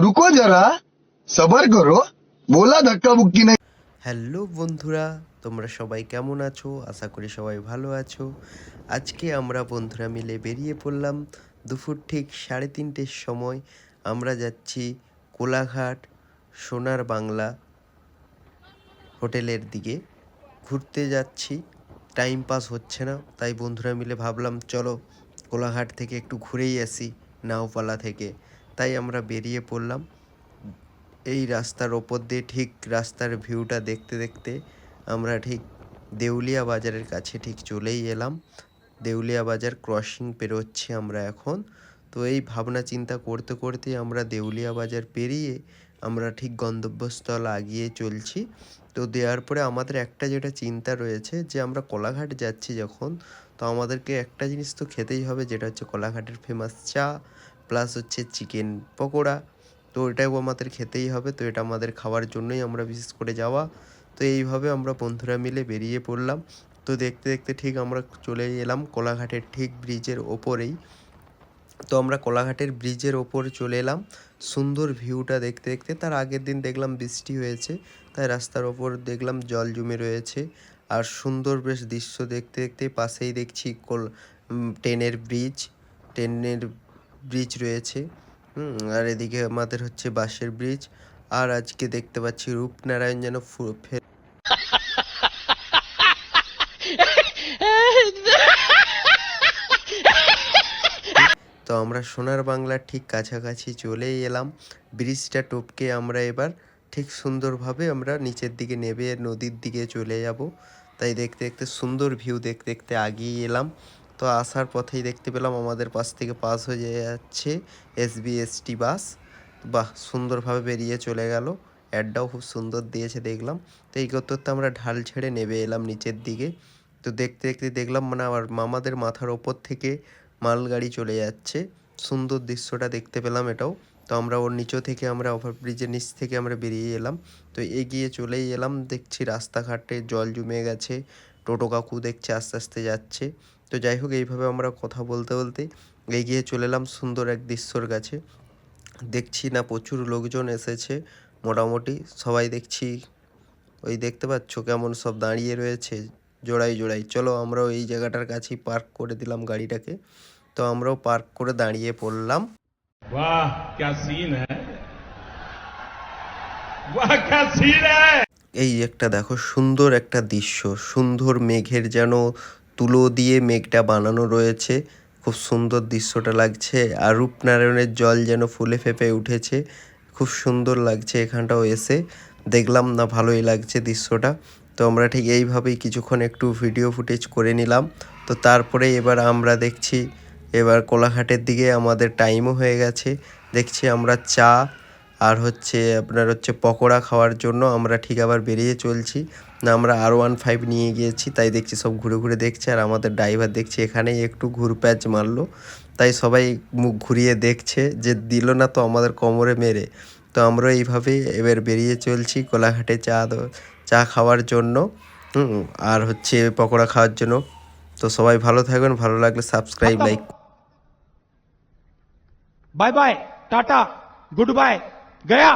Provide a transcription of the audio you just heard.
রুকো যারা সবার করো বলা ধাক্কা বুকি নাই হ্যালো বন্ধুরা, তোমরা সবাই কেমন আছো? আশা করি সবাই ভালো আছো। আজকে আমরা বন্ধুরা মিলে বেরিয়ে পড়লাম দুপুর ঠিক সাড়ে তিনটের সময়। আমরা যাচ্ছি কোলাঘাট সোনার বাংলা হোটেলের দিকে। ঘুরতে যাচ্ছি টাইম পাস হচ্ছে না, তাই বন্ধুরা মিলে ভাবলাম, চলো কোলাঘাট থেকে একটু ঘুরেই আসি, নাওপালা থেকে। তাই আমরা বেরিয়ে পড়লাম। এই রাস্তার ওপর দিয়ে ঠিক রাস্তার ভিউটা দেখতে দেখতে আমরা ঠিক দেউলিয়া বাজারের কাছে ঠিক চলেই এলাম। দেউলিয়া বাজার ক্রসিং পেরোচ্ছি আমরা এখন। তো এই ভাবনা চিন্তা করতে করতে আমরা দেউলিয়া বাজার পেরিয়ে আমরা ঠিক গন্তব্যস্থল আগিয়ে চলছি। তো দেওয়ার পরে আমাদের একটা যেটা চিন্তা রয়েছে যে আমরা কোলাঘাট যাচ্ছি যখন, তো আমাদেরকে একটা জিনিস তো খেতেই হবে যেটা হচ্ছে কোলাঘাটের ফেমাস চা প্লাস হচ্ছে চিকেন পকোড়া। তো এটাও আমাদের খেতেই হবে, তো এটা আমাদের খাওয়ার জন্যই আমরা বিশেষ করে যাওয়া। তো এইভাবে আমরা বন্ধুরা মিলে বেরিয়ে পড়লাম। তো দেখতে দেখতে ঠিক আমরা চলে এলাম কোলাঘাটের ঠিক ব্রিজের ওপরেই। তো আমরা কোলাঘাটের ব্রিজের ওপর চলে এলাম। সুন্দর ভিউটা দেখতে দেখতে তার আগের দিন দেখলাম বৃষ্টি হয়েছে, তাই রাস্তার ওপর দেখলাম জল জমে রয়েছে। আর সুন্দর বেশ দৃশ্য দেখতে দেখতে পাশেই দেখছি কোল ট্রেনের ব্রিজ ট্রেনের ব্রিজ রয়েছে। আর এদিকে আমাদের হচ্ছে বাঁশের ব্রিজ। আর আজকে দেখতে পাচ্ছি রূপনারায়ণ যেন আমরা সোনার বাংলার ঠিক কাছাকাছি চলেই এলাম। ব্রিজটা টপকে আমরা এবার ঠিক সুন্দরভাবে আমরা নিচের দিকে নেবে নদীর দিকে চলে যাব। তাই দেখতে দেখতে সুন্দর ভিউ দেখতে দেখতে আগিয়ে এলাম। তো আসার পথেই দেখতে পেলাম আমাদের পাশ থেকে পাস হয়ে যাচ্ছে এসবিএসটি বাস। বাহ, সুন্দরভাবে বেরিয়ে চলে গেল। অ্যাডটাও খুব সুন্দর দিয়েছে দেখলাম। তো এই করতে আমরা ঢাল ছেড়ে নেবে এলাম নিচের দিকে। তো দেখতে দেখতে দেখলাম মানে আমার মামাদের মাথার ওপর থেকে মালগাড়ি চলে যাচ্ছে। সুন্দর দৃশ্যটা দেখতে পেলাম এটাও। তো আমরা ওর নিচে থেকে আমরা ওভারব্রিজের নিচ থেকে আমরা বেরিয়ে এলাম। তো এগিয়ে চলেই এলাম। দেখছি রাস্তাঘাটে জল জমে গেছে, টোটো কাকু দেখছে আস্তে আস্তে যাচ্ছে। তো যাই হোক, এইভাবে আমরা কথা বলতে বলতে এগিয়ে চলে এলাম সুন্দর এক দৃশ্যর কাছে। দেখছি না প্রচুর লোকজন এসেছে, মোটামুটি সবাই দেখছি। ওই দেখতে পাচ্ছ কেমন সব দাঁড়িয়ে রয়েছে। জোড়াই জোড়াই। চলো আমরাও এই জায়গাটার কাছেই পার্ক করে দিলাম গাড়িটাকে। তো আমরাও পার্ক করে দাঁড়িয়ে পড়লাম। এই একটা দেখো সুন্দর একটা দৃশ্য। সুন্দর মেঘের যেন তুলো দিয়ে মেঘটা বানানো রয়েছে। খুব সুন্দর দৃশ্যটা লাগছে। আর রূপনারায়ণের জল যেন ফুলে ফেপে উঠেছে। খুব সুন্দর লাগছে এখানটাও এসে। দেখলাম না ভালোই লাগছে দৃশ্যটা। তো আমরা ঠিক এইভাবেই কিছুক্ষণ একটু ভিডিও ফুটেজ করে নিলাম। তো তারপরে এবার আমরা দেখছি, এবার কোলাঘাটের দিকে আমাদের টাইমও হয়ে গেছে। দেখছি আমরা চা আর হচ্ছে আপনার হচ্ছে পকোড়া খাওয়ার জন্য আমরা ঠিক আবার বেরিয়ে চলছি। না, আমরা আর ওয়ান ফাইভ নিয়ে গিয়েছি, তাই দেখছি সব ঘুরে ঘুরে দেখছে আর আমাদের ড্রাইভার দেখছি এখানেই একটু ঘুর ঘুরপ্যাচ মারলো। তাই সবাই মুখ ঘুরিয়ে দেখছে যে দিল না তো আমাদের কোমরে মেরে। তো আমরা এইভাবেই এবার বেরিয়ে চলছি কোলাঘাটে চা চা খাওয়ার জন্য। আর হচ্ছে পকোড়া খাওয়ার জন্য। তো সবাই ভালো থাকবেন ভালো লাগলে subscribe like bye bye tata good bye Gaya